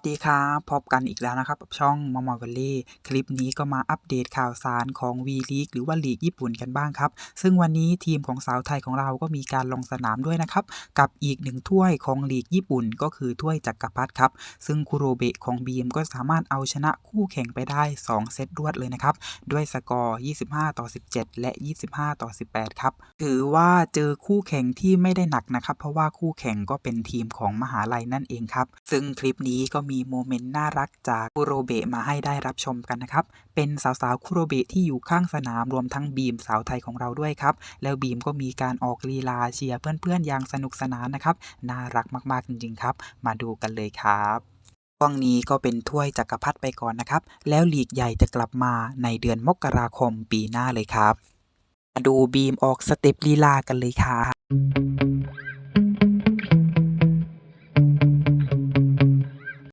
สวัสดีครับพบกันอีกแล้วนะครับกับช่องมอมอวัลลี่คลิปนี้ก็มาอัปเดตข่าวสารของ V League หรือว่าลีกญี่ปุ่นกันบ้างครับ ซึ่งวันนี้ทีมของสาวไทยของเราก็มีการลงสนามด้วยนะครับ กับอีกหนึ่งถ้วยของลีกญี่ปุ่นก็คือถ้วยจักรพรรดิครับ ซึ่งคุโรเบะของบีมก็สามารถเอาชนะคู่แข่งไปได้ 2 เซตรวดเลยนะครับ ด้วยสกอร์ 25 ต่อ 17 และ 25 ต่อ 18 ครับถือว่าเจอคู่แข่งที่ไม่ได้หนักนะครับเพราะว่าคู่แข่งก็เป็นทีมของมหาลัยนั่นเองครับซึ่งคลิปนี้ก็มีโมเมนต์น่ารักจากคุโรเบะมาให้ได้รับชมกันนะครับ เป็นสาวๆคุโรเบะที่อยู่ข้างสนามรวมทั้งบีมสาวไทยของเราด้วยครับ แล้วบีมก็มีการออกลีลาเชียร์เพื่อนๆอย่างสนุกสนานนะครับ น่ารักมากๆจริงๆครับ มาดูกันเลยครับช่วงนี้ก็เป็นถ้วยจักรพรรดิไปก่อนนะครับ แล้วลีกใหญ่จะกลับมาในเดือนมกราคมปีหน้าเลยครับ มาดูบีมออกสเต็ปลีลากันเลยครับ